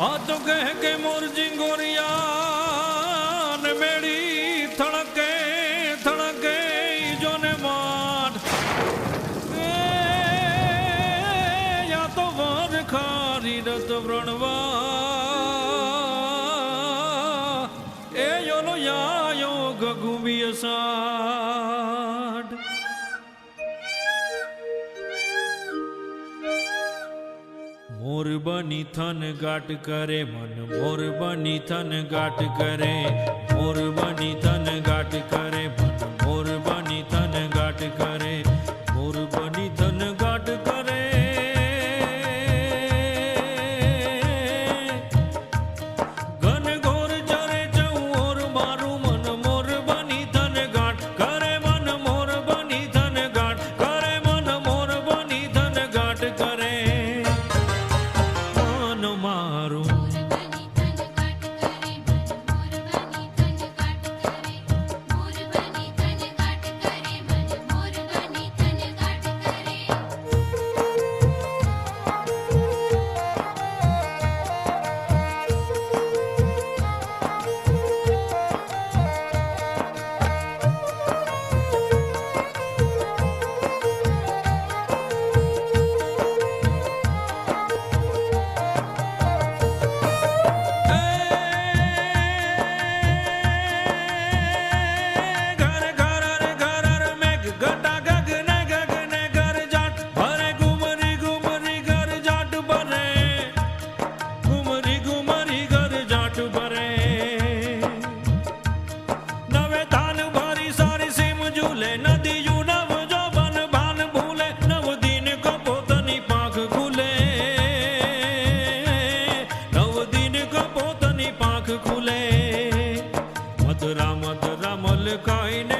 આ તો કહે કે મોરજી ગોરિયા મેળી થણકે થણકે જોને માઠ યા તો વર ખારી રત યાયો ગગુબી સાઠ મોર બની થન ગાટ કરે મન, મોર બની થન ગાટ કરે. મોર બની થન ગાટ કરે મન, મોર બની થન ગાટ કરે. পাখ খুলে মধুরা মধুরা মল কয়নে